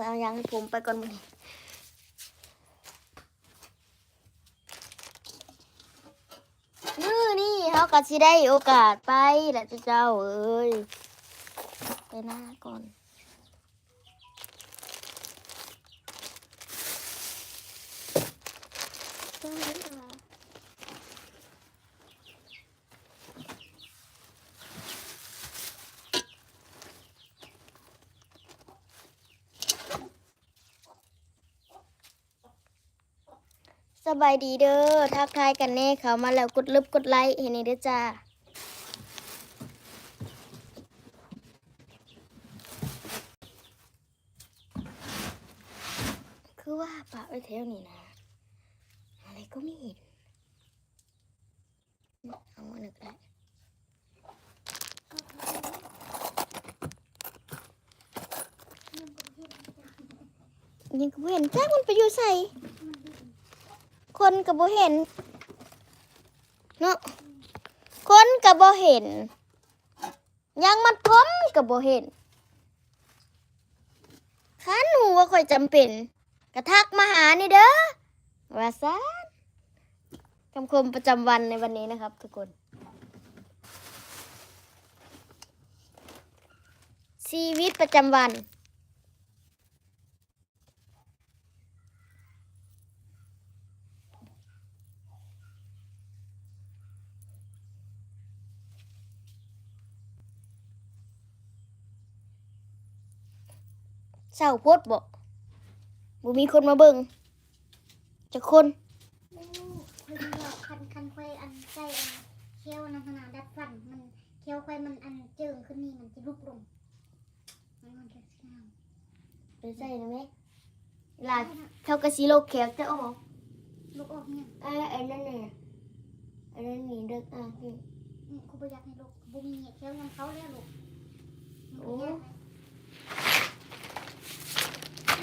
พิ่นเอายางให้ผมไปก่อนมื้อนี้มื้อนี้เขาก็สิได้โอกาสไปแหละเจ้าเอ้ยไปหน้าก่อน ส บายดีเด้อทักทายกันแน่เขามาแล้วกดลึบกดไลค์เห็นนี่เด้อจ้า คือว่าปะไว้แถวนี้นะ อะไรก็ไม่เห็น เอาอันนึงก็ได้ยังก็บ่เห็นจ้ามันไปอยู่ใส่ คนก็บ่เห็น เนาะคนก็บ่เห็น ยังมัดผมก็บ่เห็นคันหูว่าค่อยจำเป็น กระทักมาหานี่เด้อว่าซะคำคมประจำวันในวันนี้นะครับ ทุกคนชีวิตประจำวัน เศร้าโพดบอกบ่มีคนมาเบิ่งจะคนคือว่าคันคันค่อยอันใส่อันเคี้ยวนันขนาดดัดฟันมันเคี้ยวค่อยมันอันเจิงขึ้นนี่มันจะลุกลงมันมันจะเศร้าไปใส่นะแม่ลาเขากระสีโลกแขกจะออกลุกออกเนี่ยอ่าไอ้นั่นเนี่ยไอ้นั่นนี่เด็กอะนี่นี่ครูประหยัดให้ลูกบุมีเคี้ยวยังเขาแล้วลูก โอ้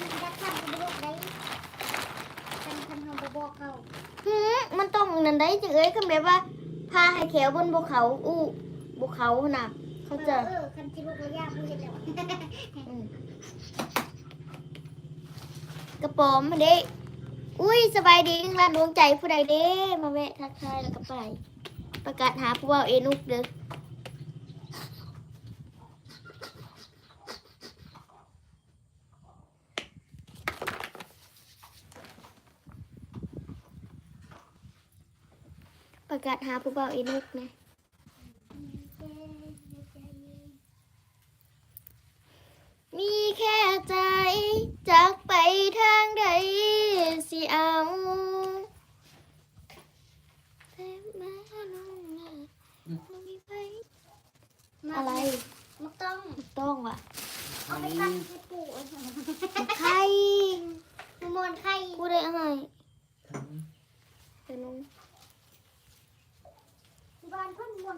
มันดัดฟันก็บุกได้คันคันเขาบ่บอกเขา หืมมันต้องนั่น ได้จังเอ้ยคือแบบว่าพาให้แขวบนภูเขาอู้ภูเขาน่ะ เขาจะเออคันที่ลูกระยะบุเห็นแล้วอืมกระป๋อมมาเด้อุ้ยสบายดีร้านดวงใจผู้ใดเด้ มาแวะทักทายแล้วก็ไป ประกาศหาผู้เว่าเอนุกเด้อ ประกาศหาผู้เบาเอนุกนะ มีแค่ใจจากไปทางใดสิเอาแต่มาน้องนะบ่มีไผอะไร มันต้อง ต้องว่ะ เอาไปปั้นให้ปู่ ใคร มนไข่ พูดได้อะไรเดี๋ยวน้อง บ้า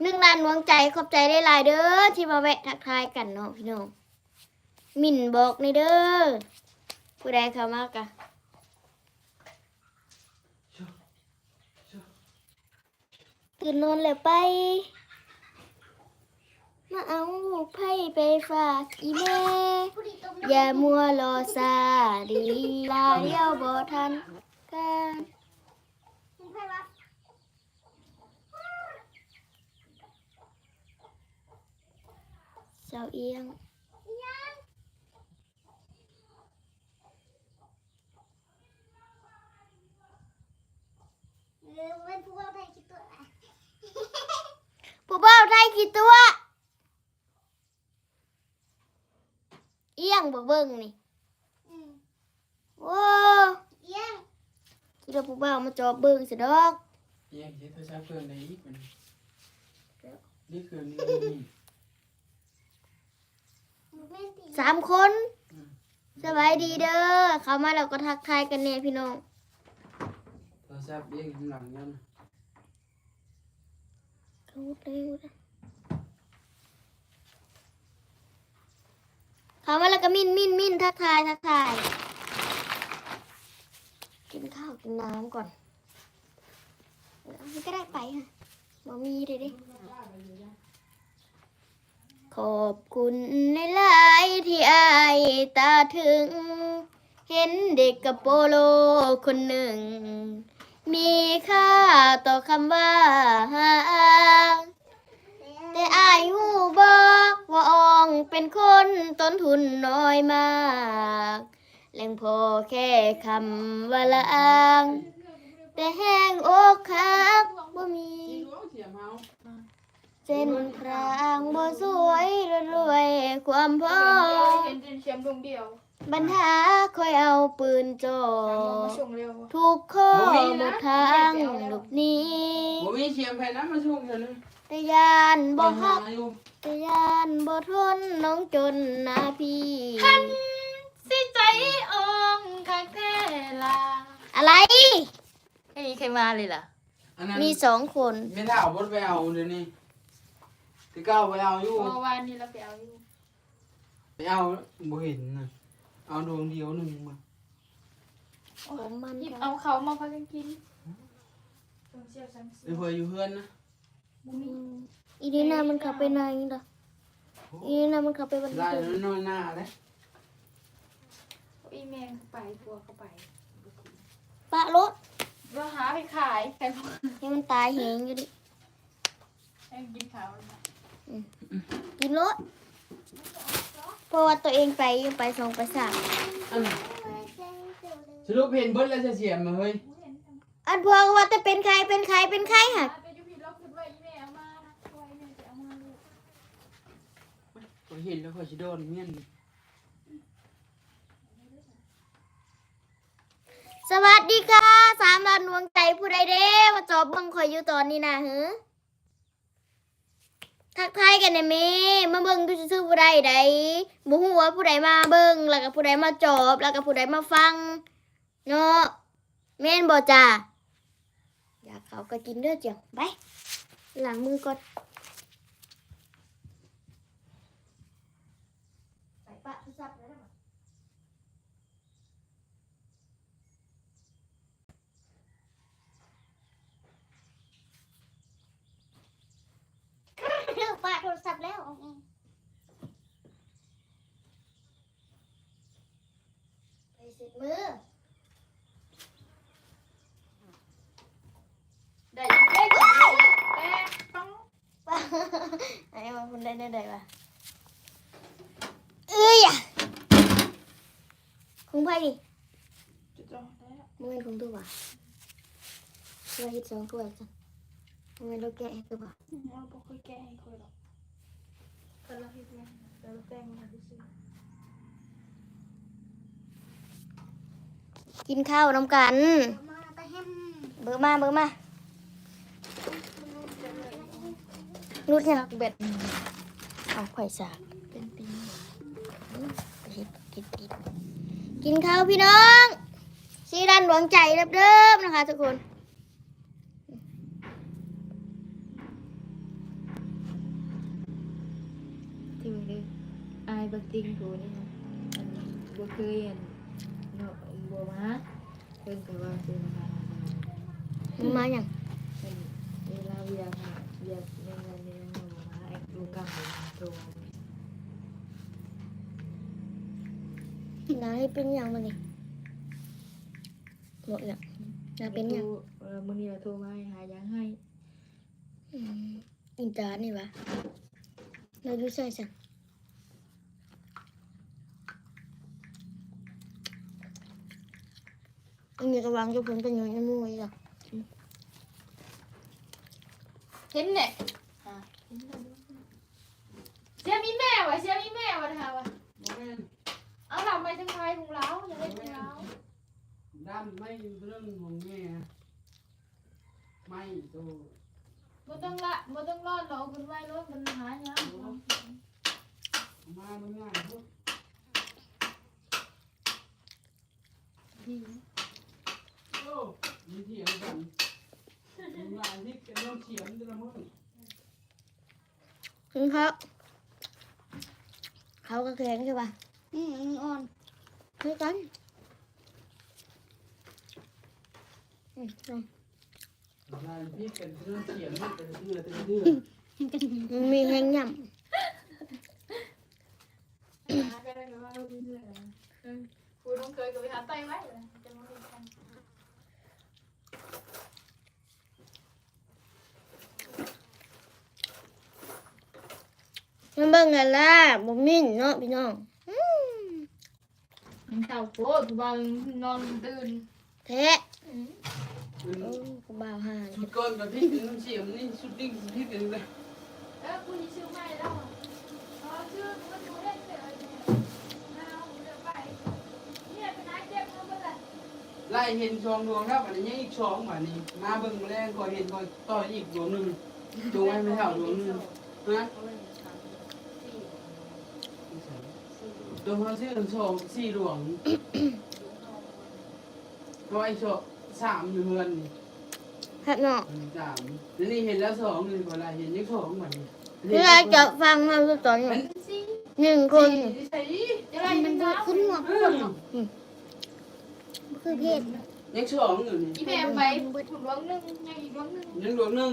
นึ่งล้านดวงใจขอบใจได้หลายเด้อที่มาแวะทักทายกันเนาะพี่น้องมิ่นบอกในเด้อผู้ใดเข้ามากะตื่นนอนแล้วไป มาเอาไพ่ไปฝากอีแม่ อย่ามัวรอซาดีลาเดียวบ่ทันกัน คุณไพ่วะ เจ้าเอียงหรือเป็นผู้ว่าไทยคิดตัวผู้บ่าวไทยกี่ตัว เอียงบ่เบิ่งนี่อืมโอ้เอี้ยงคิดว่าผู้บ่าวมาจอบเบิ่งสิดอกแยกเฮ็ดโทรศัพท์เครื่องไหนอีกมันนี่เครื่องนี้นี่มันไม่ตี สามคนสบายดีเด้อเข้ามาแล้วก็ทักทายกันแน่พี่น้องโทรศัพท์เองข้างหลังนั่นเขาเร็วนะเข้ามาแล้วก็มินมินมินทักทายทักทาย กินข้าวกินน้ำก่อนเอามันก็ได้ไปค่ะบ่มีเลยดิ ขอบคุณในหลายที่อายตาถึง เห็นเด็กกับโปโลคนหนึ่ง มีค่าต่อคำว่าแต่อายหูบอกว่าอองเป็นคนต้นทุนน้อยมากแหล่งพอแค่คำว่าละอาง แต่แห้งอกคักบ่มีที่รู้ เสียเมาเส้นพรางบ่สวยรวยความพอเห็นเห็นเชียมดวงเดียวบรรทาคอยเอาปืนจ่อสามโมงมาส่งเร็วทุกข้อหมดทางหลบหนีบ่มีเสียมแผ่นนั้นมาช่วงเถอะนึงแต่ยานบ่ฮักหาอยู่แต่ยานบ่ทนน้องจนนาพี่สิใจองคักแท้ลาอะไรไม่มีใครมาเลยล่ะอันนั้นมีสองคนไม่ได้เอาบดไปเอาเดี๋ยวนี้ ที่ก้าวไปเอาอยู่ เมื่อวานนี้เราไปเอาอยู่ไปเอาบ่เห็นนะเอาดวงเดียวหนึ่งมาผมมันหยิบค่ะเอาเขามาพักกันกินตรงเชี่ยวซ้ำไปเสียเพื่ออยู่เพื่อนนะบุมีอีนี่นามันขับไปไหนล่ะอีนี่นามันขับไปวันได้เกิดแล้วน้อยหน้าเลยอีแมงไปปัวเข้าไปปะรถเราหาไปขายใครพวกให้มันตายเหงอยู่ดิให้กินข้าวนะ กินรถเพราะว่าตัวเองไปยังไปสองไปสามอันสรุปเห็นเบิดแล้วจะเสียมมาเฮ้ยอันพวกว่าจะเป็นใครเป็นใครเป็นใครค่ะไปยุพิเราคิดว่าอีแม่เอามานะว่าอีแม่จะเอามาลูกก็เห็นแล้วก็จะโดนเมียนสวัสดีค่ะสามดานดวงใจผู้ใดเด้มาจอบเบังคอยอยู่ตอนนี้นะหือ ทักทายกันได้แม่มาเบิ่งดูซื่อผู้ใดใดบ่ฮู้ว่าผู้ใดมาเบิ่งแล้วก็ผู้ใดมาจอบ แล้วก็ผู้ใดมาฟัง เนาะแม่นบ่จ้าอยากเขาก็กินเด้อจ้ะไปล้างมือก่อนไปปะโทรศัพท์แล้วนะ เลือก ปาโทรศัพท์แล้วเอาเองไปสร็จมือ ได้ยังได้แต่ต้องป้าไอ้มาคุณได้ได้ได้ปะเอ้ยอะคงไปดิจุดจองแล้วมึงเป็นคงตัวปะตัวฮิตสองตัวจ้ะมึงเป็นโลกแกะให้ตัวปะเราบ่เคยแก้ให้ค่อยหรอก แต่เราเฮ็ดยังแต่เราแป้งมาดูซิกินข้าวน้ำกันมาตะแฮมเบอร์มาเบอร์มานุดเนี่ยเบ็ดเอาไข่สากเป็นปีไปเฮ็ดกินกินกินข้าวพี่น้องซีรันหลวงใจเริ่มๆนะคะทุกคน ถึงเลยอายบักติงโถนี่นะอันบ่เคยอันเนาะบ่มาเพิ่นก็ว่าสิมามึงมาอย่างเพิ่นเวลาเวียกอะเวียกในงานนี้บ่มาไอ้ลูกกำบ่มาโทรน้าให้เป็นอย่างมาเลยหมดแล้วน้าเป็นอย่างเออมื้อนี้ว่าโทรมาให้หายังให้อืมอินตานี่วะเราดูใส่สัน อันนี้ก็วางจะผลประโยชน์ในมืออีกอะเห็นเนี่ยเสียมีแม่วะเสียมีแม่วะนะคะวะบ่แม่นเอาเราไปทั้งไทยของเราอย่าเล่นของเราด้านไม่เรื่องของแม่ไม่โตบ่ต้องละบ่ต้องรอดเราคุณไว้รถมันหายากมาไม่ง่ายพวกโอ้ มีเถียงกันมีหลายที่เป็นเรื่องเถียงแต่ละมื้อคุณครับ เขาก็แข็งใช่ป่ะอืมมีอ่อนเท่ากันอืมลองหลายที่เป็นเรื่องเถียงแต่ละเดือแต่ละเดือมันมีแห้งย่หาก็ได้แบบว่าเราดีเลยเออกูต้องเคยกับไปหาไตไว้เลยจะมาเห็นกัน มันเบิ่งกันล่ะบ่มินเนาะพี่น้องมันเต่าโคตรบางนอนตื่นแท้มันโอ้กูบ่าวหานสุดก้อนกับที่เป็นน้ำเสียมนี่สุดดิ้งสุดที่เป็นเลยเออกูจะชื่อไม่แล้วอะอ๋อชื่อมันดูเล่นเฉยเนี่ยเอาเดี๋ยวไปเนี่ยเป็นนายเจ็บมาเมื่อไหร่ไล่เห็นช่องดวงครับอันนี้ยังอีกช่องมานี่มาเบิ่งแรงคอยเห็นคอยต่อยอีกดวงหนึ่งดวงให้ไม่เท่าดวงหนึ่งนะ ดวงเขาชื่อช่องสี่ดวงเพราะไอ้ช่องสามอยู่เฮือนนี่ครับเนาะสามแล้วนี่เห็นแล้วสองนี่พอละเห็นยังสองเหมือนเวลาจะฟังมาสุดตอนนี้หนึ่งคน ใช่อะไรมัมันนดูดาวขึ้นหัวคนหรอกคือเพศยังสองอยู่นี่อีแม่ไปถุงดวงหนึ่งยังอีกดวงหนึ่งยังดวงหนึ่ง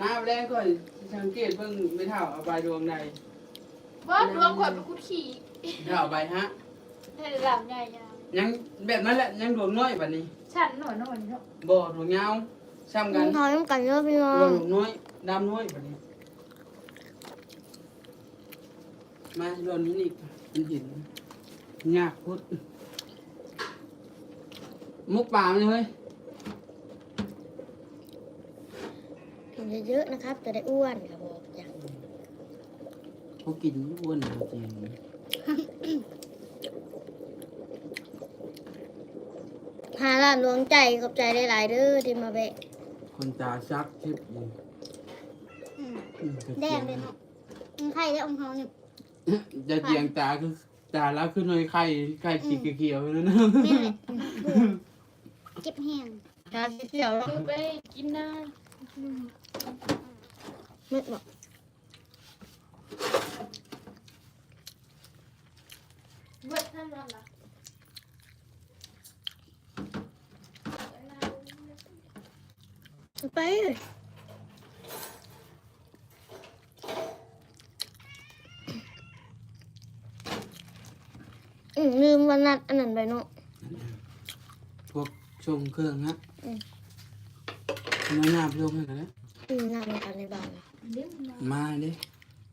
มาแรกก่อนสังเกตเบิ่งไม่เท่าเอาใบดวงใดว่า ดวงข่อยเป็นคุดขี่เท่าใบฮะในระดับใหญ่ยาวยังแบบนั้นแหละยังดวงน้อยแบบนี้ชั้นหน่อยหน่อยเนาะบ่ดวงยาวซ้ำมักันนทอยน้ำกันเยอะพี่น้อดวงงน้อยดำน้อยแบบนี้ มาดวงนี้นี่มันเห็นยากพุดมุกป่ามันเลยกินเยอะๆนะครับ จะได้อ้วนครับบอกจ้ะ เขากินอ้วนจริงหาล้านดวงใจขอบใจได้หลายๆเด้อที่มาแบะคนตาชักชิบอยู่อืมอืมแดงเลยเนาะมันไข่ได้องค์เขาเนี่ยจะเตียงตาคือตาแล้วคือหน่อยไข่ไข่สีเขียวๆนั่นนะนี่แหละอืมเจ็บแห้งชาสีเขียวเนาะคือไปกินน้เม็ดบอก เบิดท่านนั่นล่ะไปเลยอืมลืมวันนัดอันนั้นไปเนาะ พวกชงเครื่องฮะอืมน้อยหน้าไปลงให้กันนะอืมนั่งกันในบ้านเดี๋ยวมันมามาดิ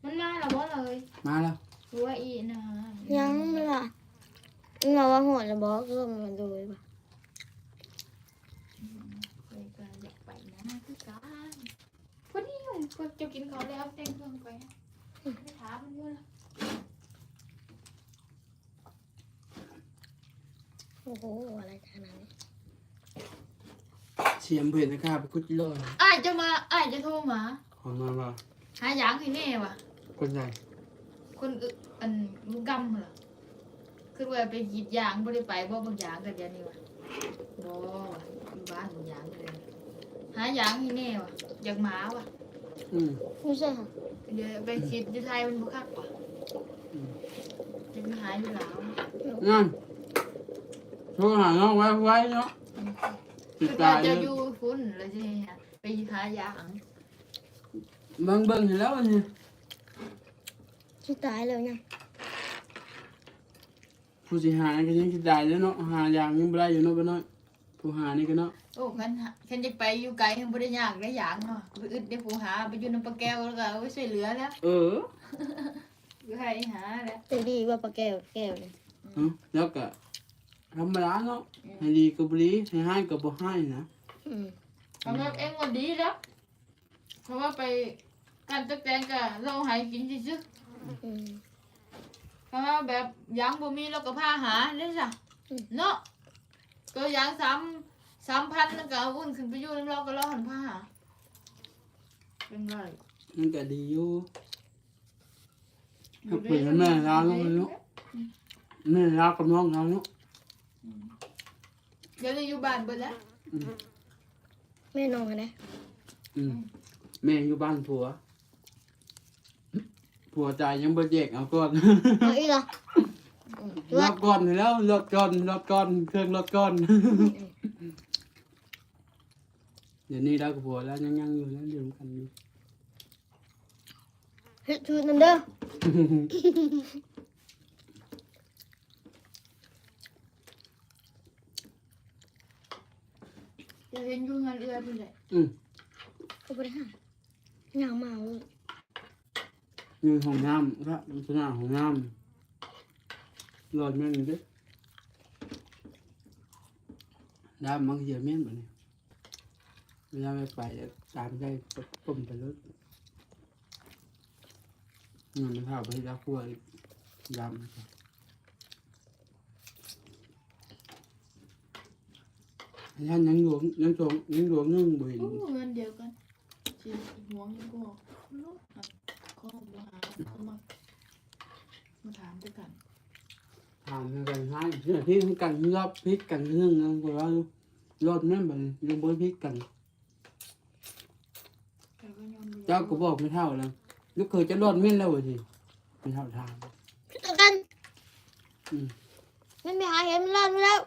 มันมาแล้วบ่เลยมาแล้วรู้ว่าอีนะ ยังไม่ล่ะเราว่าหัวจะบอกก็มาดูป่ะเคยก็อยากไปนะคือกันพอดีมันก็จะกินเขาวแล้วแต่งเครื่องไปไม่ถามมันเยอะละโอ้โหอะไรขนาดนี้เสียมเพื่อนนะครับไปกุดโลอยอ้ายจะมาอ้ายจะโทรมาขอมาว่าหาหยางให้แน่ว่ะคนใหญ่ คนอึอันลูกกำเหรอคือว่าไปหยิบยางบ่ได้ไปบ่บางยางกันเดี๋ยวนี้ว่ะบ่ว่ะอยู่บ้านบางยางเลยหายางให้แน่ว่ะอยากหมาว่ะอืมไม่ใช่ค่ะเดี๋ยวไปคิดอยู่ไทยมันบ่คักว่ะอืมจะไปหาอยู่ลาวนั่นโทรหาน้องไว้ไว้เนาะติคืดอตาว่ายจะเลยอยู่ฟุ้นเลยสิฮะไปหายาง เบิ่งเบิ่งเห็นแล้วนี่ ที่ตายแล้วเนี่ยผู้สิหาก็ยังสิตายแล้วเนาะหาอย่างยังบ่ได้อยู่เนาะบ่น้อยผู้หานี่ก็เนาะโอ้คันหาคันจะไปอยู่ไกลคันบ่ได้ยากได้ยางเนาะไปอึดได้ผู้หาไปอยู่น้ำปลาแก้วแล้วก็เอาไว้ช่วยเหลือแล้วเอออยู่ให้หาแล้วจะดีกว่าปลาแก้วแก้วเลยเนาะแล้วก็ธรรมดาเนาะให้ดีก็บ่ดีให้ให้ก็บ่ให้นะอืมสำหรับเองว่าดีแล้วเพราะว่าไปการตะแกรงก็เราใหายกินซื่อ อืมๆเพราะว่าแบบยางบ่มีเราก็พาหาได้จ้ะอืม เนาะก็ยางสามสามพันแล้วก็เอาอุ่นขึ้นไปอยู่น้ำเราก็เราหันพาหาเป็นไรมันก็ดีอยู่ครับเปิดแม่ร้านแล้วมันเนาะ แม่รักกับน้องเราเนาะ เดี๋ยวนี้อยู่บ้านเบิดแล้วอืมแม่นอนกันนะอืมแม่อยู่บ้านผัว ผัวใจยังบ่แยกเอาก่อน เอาอีเหรออืรด อก่อนแล้วรอก่อนรอก่อนเครื่องรอก่อน เดี๋ยวนี้เรากับผัวแล้วยังยังอยู่แล้วเดี๋ยวกันอยู่ เฮ็ดชูนั่นเด้อเห็นยุงงานเรือเพื่นไหอืมขอบ่ได้หาหนาวมาเลย มีห้องน้ำครับลักษณะห้องน้ำหลอดแม่นเด้ดามมันเสียแม่นบ่เนี่ยเวลาไปไปตามใจต้มไปเลยเงินไมันเท่าไปรักขั้วอีกดำท่านยังหลวงยังจงยังหลวงนึ่งบ่เห็นโอ้เงินเดียวกันสิห่วงยังบ่ลู กครับข้อบ่หาเขามามาถามด้วยกันถามกันให้เนี่ยที่กันรอบพลิกกันเรื่องนั้นก็ว่ารอบนั้นแบบยังบ่พลิกกัน แต่ก็ยอมรับเจ้าก็บอกไม่เท่าแล้วลูกเคยจะรอดเม่นแล้วสิไม่เท่าทาง พี่ตะกันอืมมันไปหาเห็นมันลาดมาแล้ว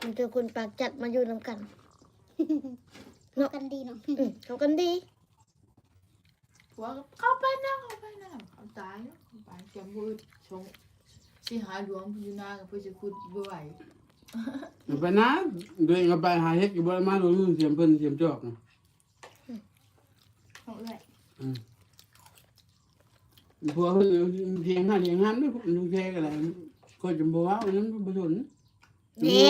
มันเจอคนปากจัดมาอยู่นำกัน กันดีเนาะอืมเขากันดีผัวก็เข้าไปนะเข้าไปนะเอาตายแล้วเข้าไปเสียงมือชงสิหาหลวงอยู่นากับเพื่อจะขุดบ่ไหวเอาไปนะเดินเอาไปหาเฮ็ดอยู่บ่ได้มาลงมือเสียมเพิ่นเสียมจอกนะเอาเอื้อยพวกเพิ่นเพียงหน้าเพียงหันเด้อลุงแค่ก็ได้ก็จะบ่ว่าอันนั้นบ่สนแหน่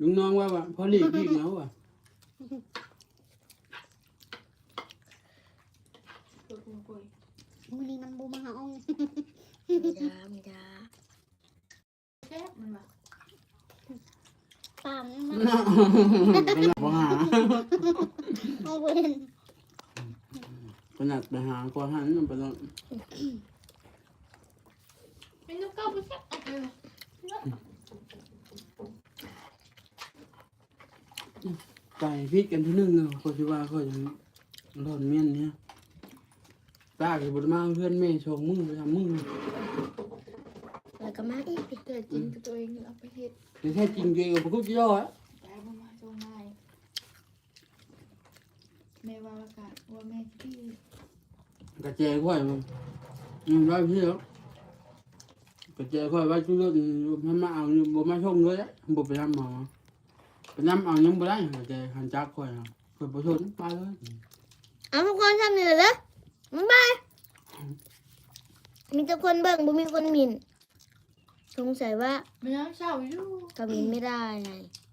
ลุงน้องว่าว่าพอหลีกพี่เหงาว่ะ ตัวกูกุย มื้อนี้มันบ่มาหาเอายามยาแซ่บมันว่ะตามนั่นมาไปหลับบ่หาเอาบ่เห็นไปหนักไปหาก็หันมันไปแล้วเป็นลูกเก้าบ่แซ่บเอาเลยไก่พริกกันที่นึงเนาะก็สิว่าก็ยังรอดเมียนเนี่ย ป้าก็บ่ได้มาเพื่อนแม่ชงมึงไปทำมึงแล้วก็มาอีกแต่จริงกับตัวเองเอาไปเฮ็ดแต่แท้จริงตัวเองก็บ่คุยย่ออะแต่บ่มาจงนายแม่ว่าละกันว่าแม่ที่กระเจยค่อยมันอืมไว้พี่แล้วกระเจยค่อยไว้ชุดรถมันมาเอาอยู่บ่มาชงเลยอะบ่ไปทำหมอไปนำเอายังบ่ได้กระเจยหันจักค่อยเอาค่อยบ่ทนไปเลยเอาทุกคนทำนี่เลยเด้อ มันบายมีแต่คนเบิ่งบ่มีคนหมินสงสัยว่า มันยังเศร้าอยู่ ก็หมินไม่ได้ไงเ